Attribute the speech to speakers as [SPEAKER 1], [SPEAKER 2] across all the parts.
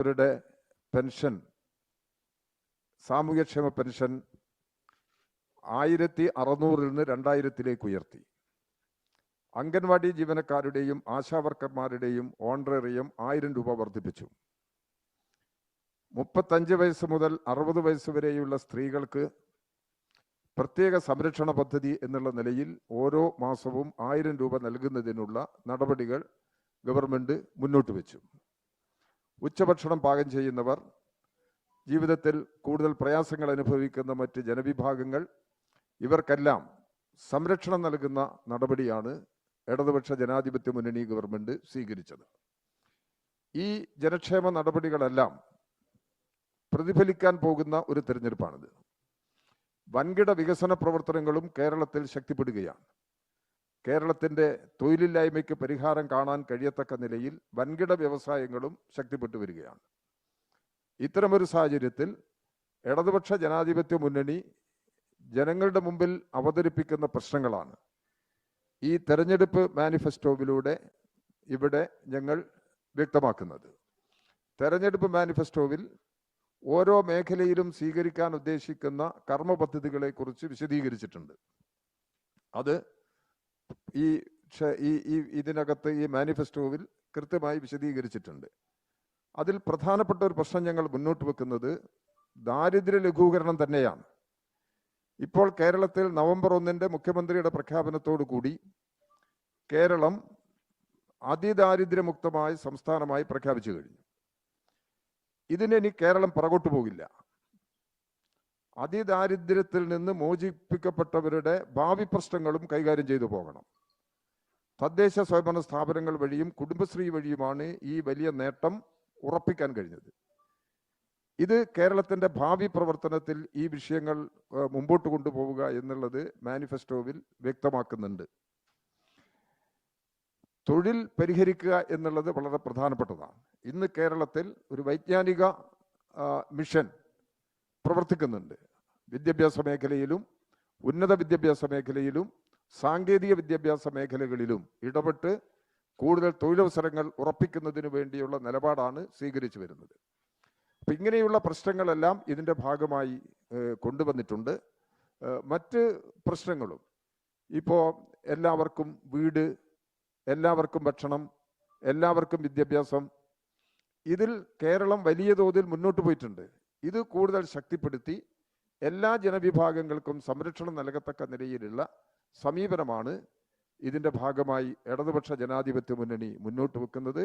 [SPEAKER 1] അവരുടെ പെൻഷൻ സാമൂഹ്യക്ഷേമ പെൻഷൻ ആയിരത്തി അറുന്നൂറിൽ നിന്ന് രണ്ടായിരത്തിലേക്ക് ഉയർത്തി അംഗൻവാടി ജീവനക്കാരുടെയും ആശാവർക്കർമാരുടെയും ഓൺറേറിയം ആയിരം രൂപ വർദ്ധിപ്പിച്ചു മുപ്പത്തഞ്ച് വയസ്സ് മുതൽ അറുപത് വയസ്സ് വരെയുള്ള സ്ത്രീകൾക്ക് പ്രത്യേക സംരക്ഷണ പദ്ധതി എന്നുള്ള നിലയിൽ ഓരോ മാസവും ആയിരം രൂപ നൽകുന്നതിനുള്ള നടപടികൾ ഗവൺമെൻറ് മുന്നോട്ട് വെച്ചു ഉച്ചഭക്ഷണം പാകം ചെയ്യുന്നവർ ജീവിതത്തിൽ കൂടുതൽ പ്രയാസങ്ങൾ അനുഭവിക്കുന്ന മറ്റ് ജനവിഭാഗങ്ങൾ ഇവർക്കെല്ലാം സംരക്ഷണം നൽകുന്ന നടപടിയാണ് ഇടതുപക്ഷ ജനാധിപത്യ മുന്നണി ഗവൺമെൻറ് സ്വീകരിച്ചത് ഈ ജനക്ഷേമ നടപടികളെല്ലാം പ്രതിഫലിക്കാൻ പോകുന്ന ഒരു തിരഞ്ഞെടുപ്പാണിത് വൻകിട വികസന പ്രവർത്തനങ്ങളും കേരളത്തിൽ ശക്തിപ്പെടുകയാണ് കേരളത്തിൻ്റെ തൊഴിലില്ലായ്മയ്ക്ക് പരിഹാരം കാണാൻ കഴിയത്തക്ക നിലയിൽ വൻകിട വ്യവസായങ്ങളും ശക്തിപ്പെട്ടു വരികയാണ് ഇത്തരമൊരു സാഹചര്യത്തിൽ ഇടതുപക്ഷ ജനാധിപത്യ മുന്നണി ജനങ്ങളുടെ മുമ്പിൽ അവതരിപ്പിക്കുന്ന പ്രശ്നങ്ങളാണ് ഈ തെരഞ്ഞെടുപ്പ് മാനിഫെസ്റ്റോവിലൂടെ ഇവിടെ ഞങ്ങൾ വ്യക്തമാക്കുന്നത് തെരഞ്ഞെടുപ്പ് മാനിഫെസ്റ്റോവിൽ ഓരോ മേഖലയിലും സ്വീകരിക്കാൻ ഉദ്ദേശിക്കുന്ന കർമ്മ പദ്ധതികളെക്കുറിച്ച് വിശദീകരിച്ചിട്ടുണ്ട് അത് ഈ ഈ ഇതിനകത്ത് ഈ മാനിഫെസ്റ്റോവിൽ കൃത്യമായി വിശദീകരിച്ചിട്ടുണ്ട് അതിൽ പ്രധാനപ്പെട്ട ഒരു പ്രശ്നം ഞങ്ങൾ മുന്നോട്ട് വെക്കുന്നത് ദാരിദ്ര്യ ലഘൂകരണം തന്നെയാണ് ഇപ്പോൾ കേരളത്തിൽ നവംബർ ഒന്നിൻ്റെ മുഖ്യമന്ത്രിയുടെ പ്രഖ്യാപനത്തോടു കൂടി കേരളം അതിദാരിദ്ര്യമുക്തമായ സംസ്ഥാനമായി പ്രഖ്യാപിച്ചു കഴിഞ്ഞു ഇതിനി കേരളം പുറകോട്ടു പോകില്ല അതിദാരിദ്ര്യത്തിൽ നിന്ന് മോചിപ്പിക്കപ്പെട്ടവരുടെ ഭാവി പ്രശ്നങ്ങളും കൈകാര്യം ചെയ്തു പോകണം തദ്ദേശ സ്വയംഭരണ സ്ഥാപനങ്ങൾ വഴിയും കുടുംബശ്രീ വഴിയുമാണ് ഈ വലിയ നേട്ടം ഉറപ്പിക്കാൻ കഴിഞ്ഞത് ഇത് കേരളത്തിൻ്റെ ഭാവി പ്രവർത്തനത്തിൽ ഈ വിഷയങ്ങൾ മുമ്പോട്ട് കൊണ്ടുപോവുക എന്നുള്ളത് മാനിഫെസ്റ്റോവിൽ വ്യക്തമാക്കുന്നുണ്ട് തൊഴിൽ പരിഹരിക്കുക എന്നുള്ളത് വളരെ പ്രധാനപ്പെട്ടതാണ് ഇന്ന് കേരളത്തിൽ ഒരു വൈജ്ഞാനിക മിഷൻ പ്രവർത്തിക്കുന്നുണ്ട് വിദ്യാഭ്യാസ മേഖലയിലും ഉന്നത വിദ്യാഭ്യാസ മേഖലയിലും സാങ്കേതിക വിദ്യാഭ്യാസ മേഖലകളിലും ഇടപെട്ട് കൂടുതൽ തൊഴിലവസരങ്ങൾ ഉറപ്പിക്കുന്നതിന് വേണ്ടിയുള്ള നിലപാടാണ് സ്വീകരിച്ചു വരുന്നത് അപ്പം ഇങ്ങനെയുള്ള പ്രശ്നങ്ങളെല്ലാം ഇതിൻ്റെ ഭാഗമായി കൊണ്ടുവന്നിട്ടുണ്ട് മറ്റ് പ്രശ്നങ്ങളും ഇപ്പോൾ എല്ലാവർക്കും വീട് എല്ലാവർക്കും ഭക്ഷണം എല്ലാവർക്കും വിദ്യാഭ്യാസം ഇതിൽ കേരളം വലിയ തോതിൽ മുന്നോട്ട് പോയിട്ടുണ്ട് ഇത് കൂടുതൽ ശക്തിപ്പെടുത്തി എല്ലാ ജനവിഭാഗങ്ങൾക്കും സംരക്ഷണം നൽകത്തക്ക നിലയിലുള്ള സമീപനമാണ് ഇതിൻ്റെ ഭാഗമായി ഇടതുപക്ഷ ജനാധിപത്യ മുന്നണി മുന്നോട്ട് വെക്കുന്നത്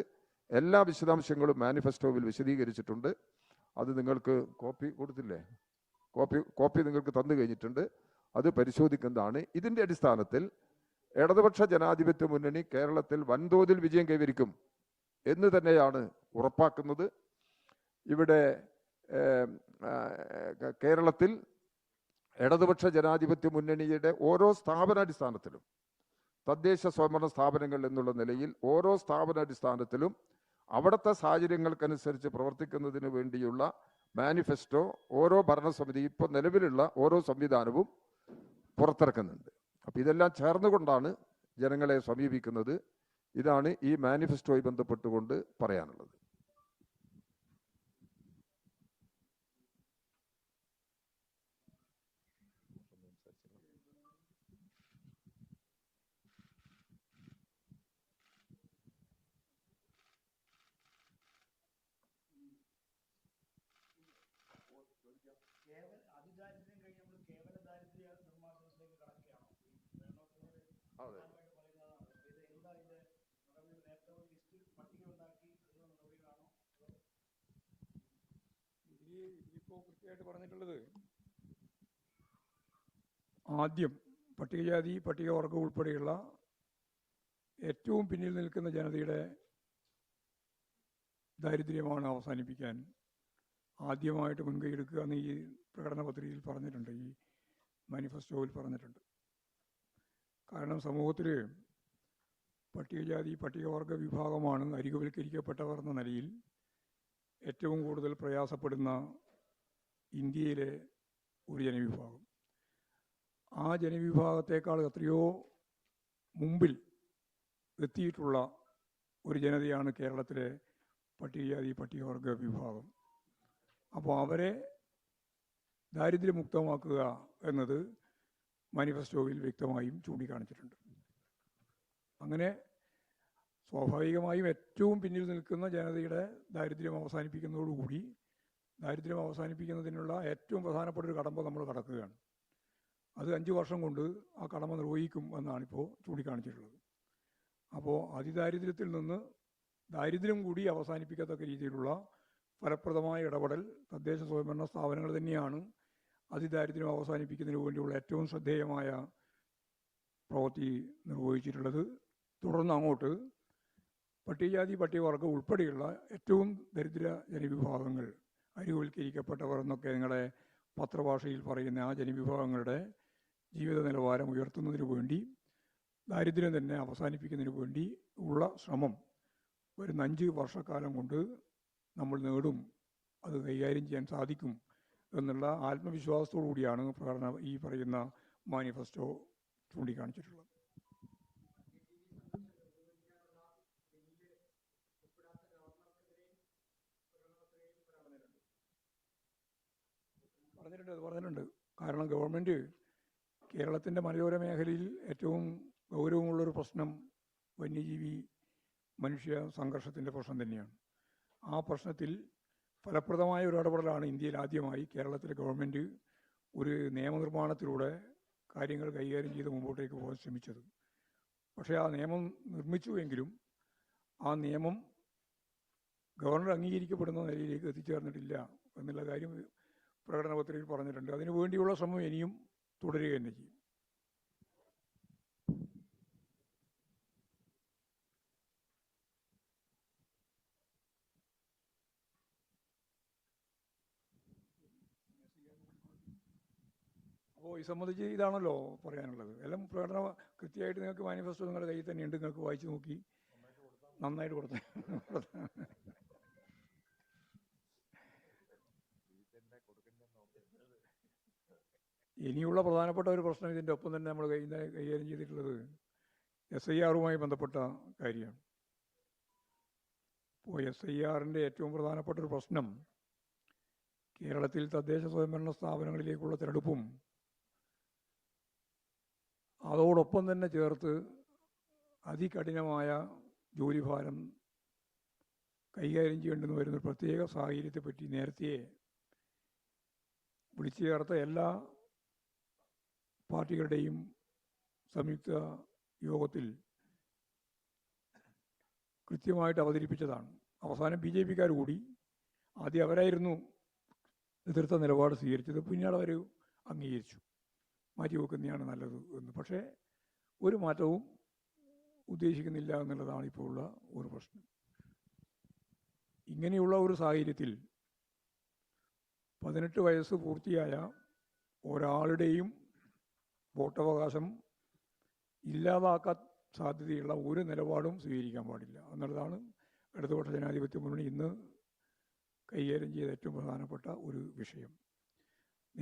[SPEAKER 1] എല്ലാ വിശദാംശങ്ങളും മാനിഫെസ്റ്റോവിൽ വിശദീകരിച്ചിട്ടുണ്ട് അത് നിങ്ങൾക്ക് കോപ്പി കൊടുത്തില്ലേ കോപ്പി കോപ്പി നിങ്ങൾക്ക് തന്നു കഴിഞ്ഞിട്ടുണ്ട് അത് പരിശോധിക്കുന്നതാണ് ഇതിൻ്റെ അടിസ്ഥാനത്തിൽ ഇടതുപക്ഷ ജനാധിപത്യ മുന്നണി കേരളത്തിൽ വൻതോതിൽ വിജയം കൈവരിക്കും എന്ന് തന്നെയാണ് ഉറപ്പാക്കുന്നത് ഇവിടെ കേരളത്തിൽ ഇടതുപക്ഷ ജനാധിപത്യ മുന്നണിയുടെ ഓരോ സ്ഥാപനാടിസ്ഥാനത്തിലും തദ്ദേശ സ്വയംഭരണ സ്ഥാപനങ്ങൾ എന്നുള്ള നിലയിൽ ഓരോ സ്ഥാപനാടിസ്ഥാനത്തിലും അവിടുത്തെ സാഹചര്യങ്ങൾക്കനുസരിച്ച് പ്രവർത്തിക്കുന്നതിന് വേണ്ടിയുള്ള മാനിഫെസ്റ്റോ ഓരോ ഭരണസമിതി ഇപ്പോൾ നിലവിലുള്ള ഓരോ സംവിധാനവും പുറത്തിറക്കുന്നുണ്ട് അപ്പോൾ ഇതെല്ലാം ചേർന്നുകൊണ്ടാണ് ജനങ്ങളെ സമീപിക്കുന്നത് ഇതാണ് ഈ മാനിഫെസ്റ്റോയി ബന്ധപ്പെട്ടുകൊണ്ട് പറയാനുള്ളത് കേവല അതിദാരിദ്ര്യം അതെ പറഞ്ഞിട്ടുള്ളത് ആദ്യം പട്ടികജാതി പട്ടികവർഗം ഉൾപ്പെടെയുള്ള ഏറ്റവും പിന്നിൽ നിൽക്കുന്ന ജനതയുടെ ദാരിദ്ര്യമാണ് അവസാനിപ്പിക്കാൻ ആദ്യമായിട്ട് മുൻകൈ എടുക്കുക എന്ന് ഈ പ്രകടന പത്രികയിൽ പറഞ്ഞിട്ടുണ്ട് ഈ മാനിഫെസ്റ്റോയിൽ പറഞ്ഞിട്ടുണ്ട് കാരണം സമൂഹത്തിൽ പട്ടികജാതി പട്ടികവർഗ വിഭാഗമാണ് അരികവൽക്കരിക്കപ്പെട്ടവർ എന്ന നിലയിൽ ഏറ്റവും കൂടുതൽ പ്രയാസപ്പെടുന്ന ഇന്ത്യയിലെ ഒരു ജനവിഭാഗം ആ ജനവിഭാഗത്തേക്കാൾ എത്രയോ മുമ്പിൽ എത്തിയിട്ടുള്ള ഒരു ജനതയാണ് കേരളത്തിലെ പട്ടികജാതി പട്ടികവർഗ വിഭാഗം അപ്പോൾ അവരെ ദാരിദ്ര്യമുക്തമാക്കുക എന്നത് മാനിഫെസ്റ്റോയിൽ വ്യക്തമായും ചൂണ്ടിക്കാണിച്ചിട്ടുണ്ട് അങ്ങനെ സ്വാഭാവികമായും ഏറ്റവും പിന്നിൽ നിൽക്കുന്ന ജനതയുടെ ദാരിദ്ര്യം അവസാനിപ്പിക്കുന്നതോടുകൂടി ദാരിദ്ര്യം അവസാനിപ്പിക്കുന്നതിനുള്ള ഏറ്റവും പ്രധാനപ്പെട്ട ഒരു കടമ്പ നമ്മൾ കടക്കുകയാണ് അത് അഞ്ച് വർഷം കൊണ്ട് ആ കടമ നിർവഹിക്കും എന്നാണ് ചൂണ്ടിക്കാണിച്ചിട്ടുള്ളത് അപ്പോൾ അതിദാരിദ്ര്യത്തിൽ നിന്ന് ദാരിദ്ര്യം കൂടി അവസാനിപ്പിക്കത്തക്ക രീതിയിലുള്ള ഫലപ്രദമായ ഇടപെടൽ തദ്ദേശ സ്വയംഭരണ സ്ഥാപനങ്ങൾ തന്നെയാണ് അതിദാരിദ്ര്യം അവസാനിപ്പിക്കുന്നതിന് വേണ്ടിയുള്ള ഏറ്റവും ശ്രദ്ധേയമായ പ്രവൃത്തി നിർവഹിച്ചിട്ടുള്ളത് തുടർന്ന് അങ്ങോട്ട് പട്ടികജാതി പട്ടികവർഗം ഉൾപ്പെടെയുള്ള ഏറ്റവും ദരിദ്ര ജനവിഭാഗങ്ങൾ അരിവൽക്കരിക്കപ്പെട്ടവർ എന്നൊക്കെ നിങ്ങളുടെ പത്രഭാഷയിൽ പറയുന്ന ആ ജനവിഭാഗങ്ങളുടെ ജീവിത നിലവാരം ഉയർത്തുന്നതിന് വേണ്ടി ദാരിദ്ര്യം തന്നെ അവസാനിപ്പിക്കുന്നതിന് വേണ്ടി ഉള്ള ശ്രമം വരുന്ന അഞ്ച് വർഷക്കാലം കൊണ്ട് നമ്മൾ നേടും അത് കൈകാര്യം ചെയ്യാൻ സാധിക്കും എന്നുള്ള ആത്മവിശ്വാസത്തോടു കൂടിയാണ് പ്രകടന ഈ പറയുന്ന മാനിഫെസ്റ്റോ ചൂണ്ടിക്കാണിച്ചിട്ടുള്ളത് പറഞ്ഞിട്ടുണ്ട് അത് പറഞ്ഞിട്ടുണ്ട് കാരണം ഗവൺമെൻറ് കേരളത്തിൻ്റെ മലയോര മേഖലയിൽ ഏറ്റവും ഗൗരവമുള്ളൊരു പ്രശ്നം വന്യജീവി മനുഷ്യ സംഘർഷത്തിൻ്റെ പ്രശ്നം തന്നെയാണ് ആ പ്രശ്നത്തിൽ ഫലപ്രദമായ ഒരു ഇടപെടലാണ് ഇന്ത്യയിൽ ആദ്യമായി കേരളത്തിലെ ഗവൺമെൻറ് ഒരു നിയമനിർമ്മാണത്തിലൂടെ കാര്യങ്ങൾ കൈകാര്യം ചെയ്ത് മുമ്പോട്ടേക്ക് പോകാൻ ശ്രമിച്ചത് പക്ഷേ ആ നിയമം നിർമ്മിച്ചുവെങ്കിലും ആ നിയമം ഗവർണർ അംഗീകരിക്കപ്പെടുന്ന നിലയിലേക്ക് എത്തിച്ചേർന്നിട്ടില്ല എന്നുള്ള കാര്യം പ്രകടന പത്രികയിൽ പറഞ്ഞിട്ടുണ്ട് അതിനു വേണ്ടിയുള്ള ശ്രമം ഇനിയും തുടരുക തന്നെ ചെയ്യും അപ്പോൾ ഈ സംബന്ധിച്ച് ഇതാണല്ലോ പറയാനുള്ളത് എല്ലാം പ്രകടന കൃത്യമായിട്ട് നിങ്ങൾക്ക് മാനിഫെസ്റ്റോ നിങ്ങളുടെ കയ്യിൽ തന്നെയുണ്ട് നിങ്ങൾക്ക് വായിച്ചു നോക്കി നന്നായിട്ട് കൊടുത്ത ഇനിയുള്ള പ്രധാനപ്പെട്ട ഒരു പ്രശ്നം ഇതിൻ്റെ ഒപ്പം തന്നെ നമ്മൾ കൈ കൈകാര്യം ചെയ്തിട്ടുള്ളത് എസ് ഐ ആറുമായി ബന്ധപ്പെട്ട കാര്യമാണ് ഇപ്പോൾ എസ് ഐ ആറിൻ്റെ ഏറ്റവും പ്രധാനപ്പെട്ട ഒരു പ്രശ്നം കേരളത്തിൽ തദ്ദേശ സ്വയംഭരണ സ്ഥാപനങ്ങളിലേക്കുള്ള തിരഞ്ഞെടുപ്പും അതോടൊപ്പം തന്നെ ചേർത്ത് അതികഠിനമായ ജോലിഭാരം കൈകാര്യം ചെയ്യേണ്ടെന്ന് വരുന്ന പ്രത്യേക പറ്റി നേരത്തെ വിളിച്ചു ചേർത്ത എല്ലാ പാർട്ടികളുടെയും സംയുക്ത യോഗത്തിൽ കൃത്യമായിട്ട് അവതരിപ്പിച്ചതാണ് അവസാനം ബി ജെ പിക്കാർ കൂടി ആദ്യം അവരായിരുന്നു എതിർത്ത നിലപാട് സ്വീകരിച്ചത് പിന്നീട് അവർ അംഗീകരിച്ചു മാറ്റിവെക്കുന്നതാണ് നല്ലത് എന്ന് പക്ഷേ ഒരു മാറ്റവും ഉദ്ദേശിക്കുന്നില്ല എന്നുള്ളതാണ് ഇപ്പോൾ ഉള്ള ഒരു പ്രശ്നം ഇങ്ങനെയുള്ള ഒരു സാഹചര്യത്തിൽ പതിനെട്ട് വയസ്സ് പൂർത്തിയായ ഒരാളുടെയും വോട്ടവകാശം ഇല്ലാതാക്കാൻ സാധ്യതയുള്ള ഒരു നിലപാടും സ്വീകരിക്കാൻ പാടില്ല എന്നുള്ളതാണ് ഇടതുപക്ഷ ജനാധിപത്യ മുന്നണി ഇന്ന് കൈകാര്യം ചെയ്ത ഏറ്റവും പ്രധാനപ്പെട്ട ഒരു വിഷയം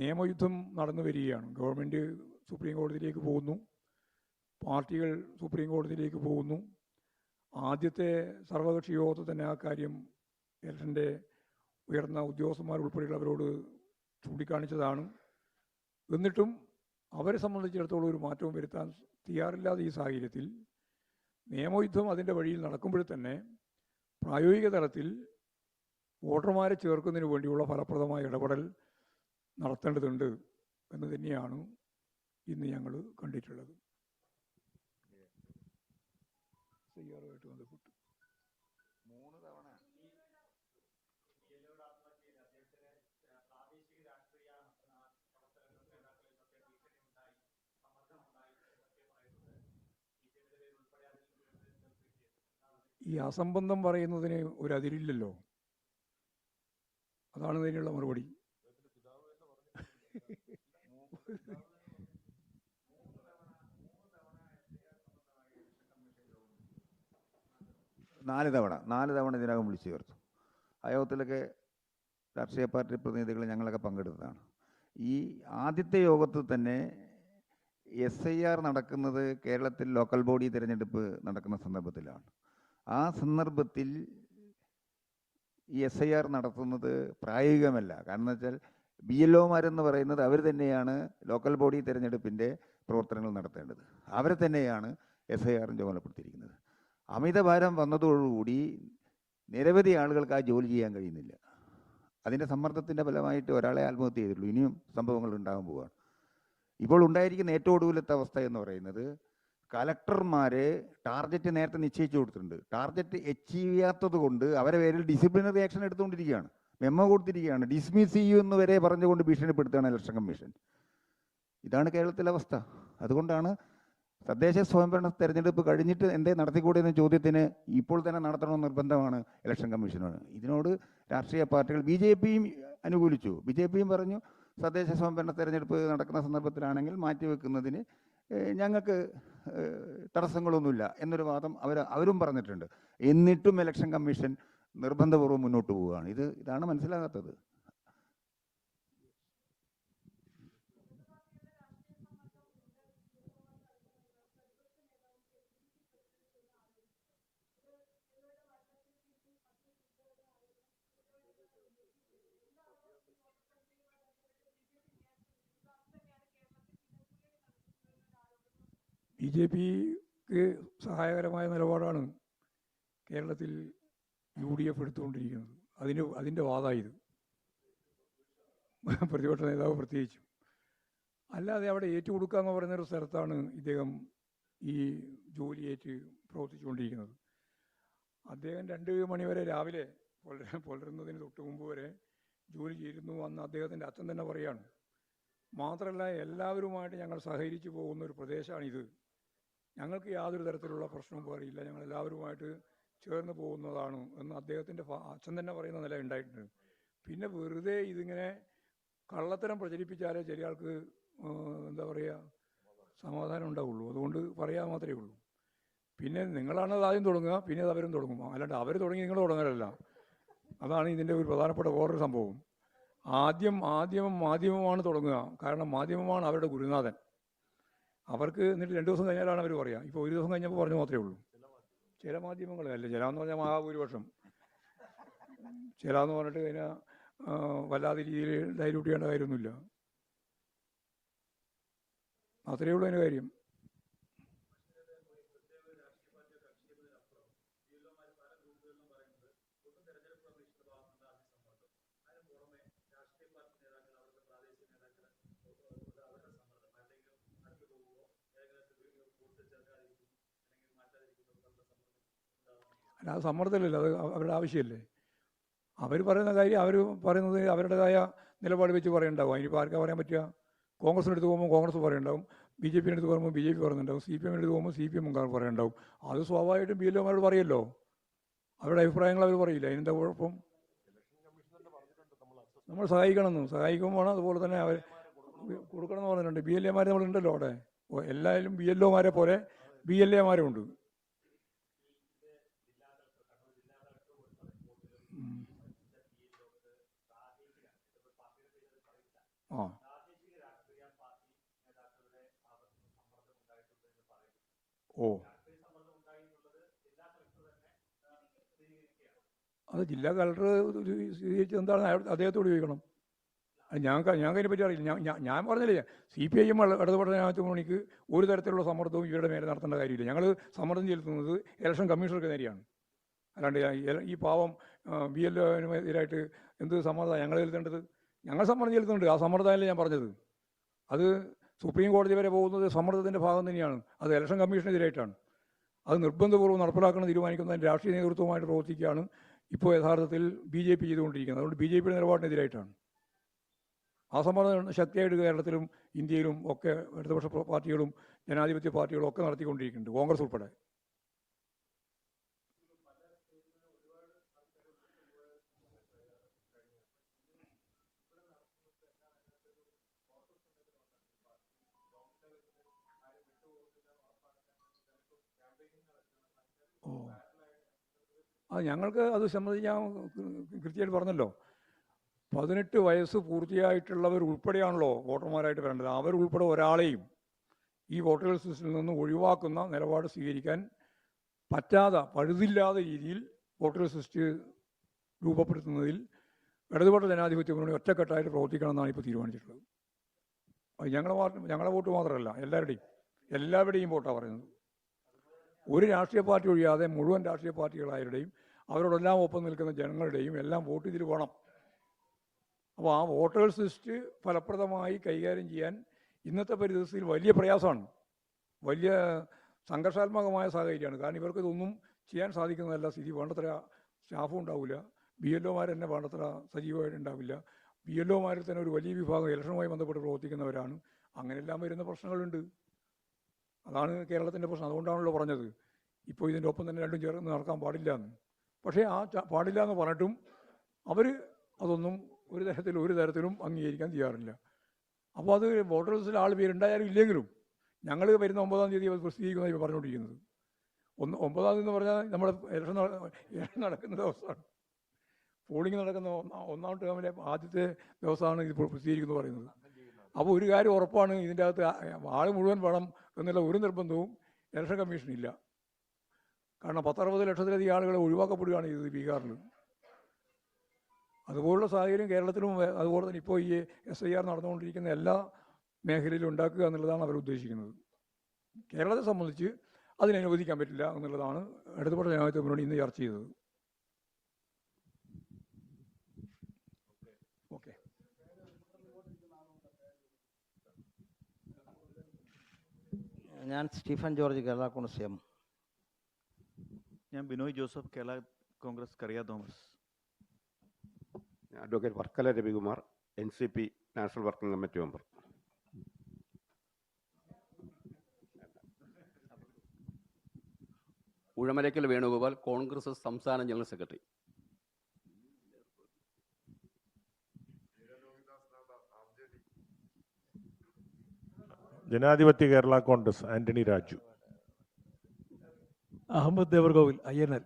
[SPEAKER 1] നിയമയുദ്ധം നടന്നു വരികയാണ് ഗവൺമെൻറ് സുപ്രീം കോടതിയിലേക്ക് പോകുന്നു പാർട്ടികൾ സുപ്രീം കോടതിയിലേക്ക് പോകുന്നു ആദ്യത്തെ സർവകക്ഷി യോഗത്തിൽ തന്നെ ആ കാര്യം ഇലക്ഷൻ്റെ ഉയർന്ന ഉദ്യോഗസ്ഥന്മാർ ഉൾപ്പെടെയുള്ളവരോട് ചൂണ്ടിക്കാണിച്ചതാണ് എന്നിട്ടും അവരെ സംബന്ധിച്ചിടത്തോളം ഒരു മാറ്റവും വരുത്താൻ തയ്യാറില്ലാതെ ഈ സാഹചര്യത്തിൽ നിയമയുദ്ധം അതിൻ്റെ വഴിയിൽ നടക്കുമ്പോൾ തന്നെ പ്രായോഗിക തലത്തിൽ വോട്ടർമാരെ ചേർക്കുന്നതിന് വേണ്ടിയുള്ള ഫലപ്രദമായ ഇടപെടൽ നടത്തേണ്ടതുണ്ട് എന്ന് തന്നെയാണ് ഇന്ന് ഞങ്ങൾ കണ്ടിട്ടുള്ളത് ഈ അസംബന്ധം പറയുന്നതിന് ഒരു അതിരില്ലല്ലോ അതാണ് ഇതിനുള്ള മറുപടി നാല് തവണ നാല് തവണ ഇതിനകം വിളിച്ചു ചേർത്തു അയോഗത്തിലൊക്കെ രാഷ്ട്രീയ പാർട്ടി പ്രതിനിധികൾ ഞങ്ങളൊക്കെ പങ്കെടുത്തതാണ് ഈ ആദ്യത്തെ യോഗത്തിൽ തന്നെ എസ് ഐ ആർ നടക്കുന്നത് കേരളത്തിൽ ലോക്കൽ ബോഡി തിരഞ്ഞെടുപ്പ് നടക്കുന്ന സന്ദർഭത്തിലാണ് ആ സന്ദർഭത്തിൽ ഈ എസ് ഐ ആർ നടത്തുന്നത് പ്രായോഗികമല്ല കാരണം എന്ന് വെച്ചാൽ ബി എൽ ഒമാരെന്ന് പറയുന്നത് അവർ തന്നെയാണ് ലോക്കൽ ബോഡി തിരഞ്ഞെടുപ്പിൻ്റെ പ്രവർത്തനങ്ങൾ നടത്തേണ്ടത് അവരെ തന്നെയാണ് എഫ് ഐ ആറിന് ചുമതലപ്പെടുത്തിയിരിക്കുന്നത് അമിതഭാരം വന്നതോടുകൂടി നിരവധി ആളുകൾക്ക് ആ ജോലി ചെയ്യാൻ കഴിയുന്നില്ല അതിൻ്റെ സമ്മർദ്ദത്തിൻ്റെ ഫലമായിട്ട് ഒരാളെ ആത്മഹത്യ ചെയ്തിട്ടുള്ളൂ ഇനിയും സംഭവങ്ങൾ ഉണ്ടാകാൻ പോവുകയാണ് ഇപ്പോൾ ഉണ്ടായിരിക്കുന്ന ഏറ്റവും ഒടുവിലത്തെ അവസ്ഥ എന്ന് പറയുന്നത് കലക്ടർമാരെ ടാർഗറ്റ് നേരത്തെ നിശ്ചയിച്ചു കൊടുത്തിട്ടുണ്ട് ടാർഗറ്റ് അച്ചീവ് ചെയ്യാത്തത് കൊണ്ട് അവരെ പേരിൽ ഡിസിപ്ലിനറി ആക്ഷൻ എടുത്തുകൊണ്ടിരിക്കുകയാണ് മെമ്മ കൊടുത്തിരിക്കുകയാണ് ഡിസ്മിസ് ചെയ്യൂ എന്ന് വരെ പറഞ്ഞുകൊണ്ട് ഭീഷണിപ്പെടുത്തുകയാണ് ഇലക്ഷൻ കമ്മീഷൻ ഇതാണ് കേരളത്തിലെ അവസ്ഥ അതുകൊണ്ടാണ് തദ്ദേശ സ്വയംഭരണ തെരഞ്ഞെടുപ്പ് കഴിഞ്ഞിട്ട് എന്തേ എന്ന ചോദ്യത്തിന് ഇപ്പോൾ തന്നെ നടത്തണമെന്ന് നിർബന്ധമാണ് ഇലക്ഷൻ കമ്മീഷനോട് ഇതിനോട് രാഷ്ട്രീയ പാർട്ടികൾ ബി ജെ പിയും അനുകൂലിച്ചു ബി ജെ പിയും പറഞ്ഞു തദ്ദേശ സ്വയംഭരണ തെരഞ്ഞെടുപ്പ് നടക്കുന്ന സന്ദർഭത്തിലാണെങ്കിൽ മാറ്റിവെക്കുന്നതിന് ഞങ്ങൾക്ക് തടസ്സങ്ങളൊന്നുമില്ല എന്നൊരു വാദം അവർ അവരും പറഞ്ഞിട്ടുണ്ട് എന്നിട്ടും ഇലക്ഷൻ കമ്മീഷൻ നിർബന്ധപൂർവ്വം മുന്നോട്ട് പോവുകയാണ് ഇത് ഇതാണ് മനസ്സിലാകാത്തത് ബി ജെ പിക്ക് സഹായകരമായ നിലപാടാണ് കേരളത്തിൽ യു ഡി എഫ് എടുത്തുകൊണ്ടിരിക്കുന്നത് അതിന് അതിൻ്റെ വാദമായത് പ്രതിപക്ഷ നേതാവ് പ്രത്യേകിച്ചും അല്ലാതെ അവിടെ ഏറ്റുകൊടുക്കുക എന്ന് പറയുന്നൊരു സ്ഥലത്താണ് ഇദ്ദേഹം ഈ ജോലിയേറ്റ് പ്രവർത്തിച്ചുകൊണ്ടിരിക്കുന്നത് അദ്ദേഹം രണ്ട് മണി വരെ രാവിലെ പുലര പുലരുന്നതിന് തൊട്ട് മുമ്പ് വരെ ജോലി ചെയ്തിരുന്നു അന്ന് അദ്ദേഹത്തിൻ്റെ അച്ഛൻ തന്നെ പറയാണ് മാത്രമല്ല എല്ലാവരുമായിട്ട് ഞങ്ങൾ സഹകരിച്ചു പോകുന്ന ഒരു പ്രദേശമാണിത് ഞങ്ങൾക്ക് യാതൊരു തരത്തിലുള്ള പ്രശ്നവും അറിയില്ല ഞങ്ങൾ എല്ലാവരുമായിട്ട് ചേർന്ന് പോകുന്നതാണ് എന്ന് അദ്ദേഹത്തിൻ്റെ അച്ഛൻ തന്നെ പറയുന്ന നില ഉണ്ടായിട്ടുണ്ട് പിന്നെ വെറുതെ ഇതിങ്ങനെ കള്ളത്തരം പ്രചരിപ്പിച്ചാലേ ചെറിയ ആൾക്ക് എന്താ പറയുക സമാധാനം ഉണ്ടാവുള്ളൂ അതുകൊണ്ട് പറയാൻ മാത്രമേ ഉള്ളൂ പിന്നെ നിങ്ങളാണ് അത് ആദ്യം തുടങ്ങുക പിന്നെ അത് അവരും തുടങ്ങും അല്ലാണ്ട് അവർ തുടങ്ങി നിങ്ങൾ തുടങ്ങലല്ല അതാണ് ഇതിൻ്റെ ഒരു പ്രധാനപ്പെട്ട വേറൊരു സംഭവം ആദ്യം ആദ്യമം മാധ്യമമാണ് തുടങ്ങുക കാരണം മാധ്യമമാണ് അവരുടെ ഗുരുനാഥൻ അവർക്ക് എന്നിട്ട് രണ്ട് ദിവസം കഴിഞ്ഞാലാണ് അവർ പറയുക ഇപ്പോൾ ഒരു ദിവസം കഴിഞ്ഞപ്പോൾ പറഞ്ഞു മാത്രമേ ഉള്ളൂ ചില മാധ്യമങ്ങൾ അല്ല ചില എന്ന് പറഞ്ഞാൽ മഹാഭൂരിപക്ഷം ചില എന്ന് പറഞ്ഞിട്ട് കഴിഞ്ഞാൽ വല്ലാത്ത രീതിയിൽ ഡൈലൂട്ട് ചെയ്യേണ്ട കാര്യമൊന്നുമില്ല അത്രയേ ഉള്ളൂ അതിന് കാര്യം അത് സമ്മർദ്ദമില്ലല്ലോ അത് അവരുടെ ആവശ്യമല്ലേ അവർ പറയുന്ന കാര്യം അവർ പറയുന്നത് അവരുടേതായ നിലപാട് വെച്ച് പറയുണ്ടാവും അതിനിപ്പോൾ ആർക്കാ പറയാൻ പറ്റുക കോൺഗ്രസിനടുത്ത് അടുത്ത് പോകുമ്പോൾ കോൺഗ്രസ് പറയുന്നുണ്ടാവും ബി ജെ പിൻ്റെ അടുത്ത് പോകുമ്പോൾ ബി ജെ പി പറയുന്നുണ്ടാവും സി പി എമ്മിനടുത്ത് അടുത്ത് പോകുമ്പോൾ സി പി എം പറയുന്നുണ്ടാവും അത് സ്വാഭാവികമായിട്ടും ബി എൽ ഒമാരോട് പറയല്ലോ അവരുടെ അഭിപ്രായങ്ങൾ അവർ പറയില്ല അതിനെന്താ കുഴപ്പം നമ്മൾ സഹായിക്കണമെന്ന് സഹായിക്കും വേണം അതുപോലെ തന്നെ അവർ കൊടുക്കണമെന്ന് പറഞ്ഞിട്ടുണ്ട് ബി എൽ എമാർ നമ്മളുണ്ടല്ലോ അവിടെ എല്ലാവരും ബി എൽ ഒമാരെ പോലെ ബി എൽ എമാരും ഉണ്ട് ഓ അത് ജില്ലാ കളക്ടർ സ്വീകരിച്ചത് എന്താണ് അദ്ദേഹത്തോട് ചോദിക്കണം ഞാൻ ഞാൻ പറ്റി അറിയില്ല ഞാൻ ഞാൻ പറഞ്ഞില്ല സി പി ഐ എം ഇടതുപക്ഷ മണിക്ക് ഒരു തരത്തിലുള്ള സമ്മർദ്ദവും ഇവരുടെ മേലെ നടത്തേണ്ട കാര്യമില്ല ഞങ്ങൾ സമ്മർദ്ദം ചെലുത്തുന്നത് ഇലക്ഷൻ കമ്മീഷണർക്ക് നേരെയാണ് അല്ലാണ്ട് ഈ പാവം ബി എൽ എതിരായിട്ട് എന്ത് സമ്മർദ്ദമാണ് ഞങ്ങൾ ചെലുത്തേണ്ടത് ഞങ്ങൾ സമ്മർദ്ദം ചെലുത്തുന്നുണ്ട് ആ സമ്മർദ്ദമല്ലേ ഞാൻ പറഞ്ഞത് അത് സുപ്രീം കോടതി വരെ പോകുന്നത് സമ്മർദ്ദത്തിൻ്റെ ഭാഗം തന്നെയാണ് അത് ഇലക്ഷൻ കമ്മീഷനെതിരായിട്ടാണ് അത് നിർബന്ധപൂർവ്വം നടപ്പിലാക്കണം തീരുമാനിക്കുന്നതിന് രാഷ്ട്രീയ നേതൃത്വമായിട്ട് പ്രവർത്തിക്കുകയാണ് ഇപ്പോൾ യഥാർത്ഥത്തിൽ ബി ജെ പി ചെയ്തുകൊണ്ടിരിക്കുന്നത് അതുകൊണ്ട് ബി ജെ പിയുടെ നിലപാടിനെതിരായിട്ടാണ് ആ സമ്മർദ്ദം ശക്തിയായിട്ട് കേരളത്തിലും ഇന്ത്യയിലും ഒക്കെ ഇടതുപക്ഷ പാർട്ടികളും ജനാധിപത്യ പാർട്ടികളും ഒക്കെ നടത്തിക്കൊണ്ടിരിക്കുന്നുണ്ട് കോൺഗ്രസ് ഉൾപ്പെടെ ഓ ആ ഞങ്ങൾക്ക് അത് സംബന്ധിച്ച് ഞാൻ കൃത്യമായിട്ട് പറഞ്ഞല്ലോ പതിനെട്ട് വയസ്സ് പൂർത്തിയായിട്ടുള്ളവർ ഉൾപ്പെടെയാണല്ലോ വോട്ടർമാരായിട്ട് വരേണ്ടത് അവരുൾപ്പെടെ ഒരാളെയും ഈ വോട്ടർ ലിസ്റ്റിൽ നിന്ന് ഒഴിവാക്കുന്ന നിലപാട് സ്വീകരിക്കാൻ പറ്റാതെ പഴുതില്ലാതെ രീതിയിൽ വോട്ടേഴ്സ് ലിസ്റ്റ് രൂപപ്പെടുത്തുന്നതിൽ ഇടതുപെട്ട ജനാധിപത്യ മുന്നണി ഒറ്റക്കെട്ടായിട്ട് പ്രവർത്തിക്കണമെന്നാണ് ഇപ്പോൾ തീരുമാനിച്ചിട്ടുള്ളത് ഞങ്ങളുടെ ഞങ്ങളുടെ വോട്ട് മാത്രമല്ല എല്ലാവരുടെയും എല്ലാവരുടെയും വോട്ടാണ് പറയുന്നത് ഒരു രാഷ്ട്രീയ പാർട്ടി ഒഴിയാതെ മുഴുവൻ രാഷ്ട്രീയ പാർട്ടികളായവരുടെയും അവരോടെല്ലാം ഒപ്പം നിൽക്കുന്ന ജനങ്ങളുടെയും എല്ലാം വോട്ട് ഇതിൽ പോകണം അപ്പോൾ ആ വോട്ടേഴ്സ് ലിസ്റ്റ് ഫലപ്രദമായി കൈകാര്യം ചെയ്യാൻ ഇന്നത്തെ പരിതസ്ഥിതിയിൽ വലിയ പ്രയാസമാണ് വലിയ സംഘർഷാത്മകമായ സാഹചര്യമാണ് കാരണം ഇവർക്ക് ഇതൊന്നും ചെയ്യാൻ സാധിക്കുന്നതല്ല സ്ഥിതി വേണ്ടത്ര സ്റ്റാഫും ഉണ്ടാവില്ല ബി എൽ ഒമാർ തന്നെ വേണ്ടത്ര ഉണ്ടാവില്ല ബി എൽ ഒമാരിൽ തന്നെ ഒരു വലിയ വിഭാഗം ഇലക്ഷനുമായി ബന്ധപ്പെട്ട് പ്രവർത്തിക്കുന്നവരാണ് അങ്ങനെയെല്ലാം വരുന്ന പ്രശ്നങ്ങളുണ്ട് അതാണ് കേരളത്തിൻ്റെ പ്രശ്നം അതുകൊണ്ടാണല്ലോ പറഞ്ഞത് ഇപ്പോൾ ഇതിൻ്റെ ഒപ്പം തന്നെ രണ്ടും ചേർന്ന് നടക്കാൻ പാടില്ല എന്ന് പക്ഷേ ആ പാടില്ല എന്ന് പറഞ്ഞിട്ടും അവർ അതൊന്നും ഒരു തരത്തിലും ഒരു തരത്തിലും അംഗീകരിക്കാൻ ചെയ്യാറില്ല അപ്പോൾ അത് വോട്ടർ ആൾ പേരുണ്ടായാലും ഇല്ലെങ്കിലും ഞങ്ങൾ വരുന്ന ഒമ്പതാം തീയതി പ്രസിദ്ധീകരിക്കുന്നതായി പറഞ്ഞുകൊണ്ടിരിക്കുന്നത് ഒന്ന് ഒമ്പതാം തീയതി എന്ന് പറഞ്ഞാൽ നമ്മുടെ ഇലക്ഷൻ ഇലക്ഷൻ നടക്കുന്ന ദിവസമാണ് പോളിംഗ് നടക്കുന്ന ഒന്നാം ടേമിലെ ആദ്യത്തെ ദിവസമാണ് ഇത് പ്രസിദ്ധീകരിക്കുന്നത് പറയുന്നത് അപ്പോൾ ഒരു കാര്യം ഉറപ്പാണ് ഇതിൻ്റെ അകത്ത് ആൾ മുഴുവൻ പണം എന്നുള്ള ഒരു നിർബന്ധവും ഇലക്ഷൻ കമ്മീഷനില്ല കാരണം പത്തറുപത് ലക്ഷത്തിലധികം ആളുകളെ ഒഴിവാക്കപ്പെടുകയാണ് ചെയ്തത് ബീഹാറിൽ അതുപോലുള്ള സാഹചര്യം കേരളത്തിലും അതുപോലെ തന്നെ ഇപ്പോൾ ഈ എസ് ഐ ആർ നടന്നുകൊണ്ടിരിക്കുന്ന എല്ലാ മേഖലയിലും ഉണ്ടാക്കുക എന്നുള്ളതാണ് അവർ ഉദ്ദേശിക്കുന്നത് കേരളത്തെ സംബന്ധിച്ച് അതിനനുവദിക്കാൻ പറ്റില്ല എന്നുള്ളതാണ് ഇടതുപക്ഷ ജനാധിപത്യ മുന്നണി ഇന്ന് ചർച്ച ചെയ്തത്
[SPEAKER 2] ഞാൻ സ്റ്റീഫൻ ജോർജ് കേരള കോൺഗ്രസ് എം
[SPEAKER 3] ഞാൻ Binoy Joseph Kerala Congress Kariya Thomas
[SPEAKER 4] advocate Varkala Ravikumar N C P national working committee member
[SPEAKER 5] Uzhamalakkal Venugopal Congress സംസ്ഥാന ജനറൽ സെക്രട്ടറി
[SPEAKER 6] ജനാധിപത്യ കേരള കോൺഗ്രസ് ആന്റണി രാജു
[SPEAKER 7] അഹമ്മദ് ദേവർകോവിൽ അയ്യനൽ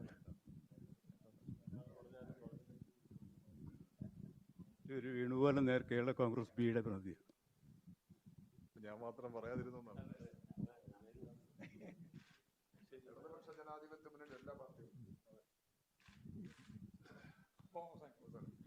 [SPEAKER 7] ഒരു വേണുപോലെ നേർ കേരള കോൺഗ്രസ് ബിയുടെ പ്രതിനിധി ഞാൻ മാത്രം പറയാതിരുന്നു ജനാധിപത്യ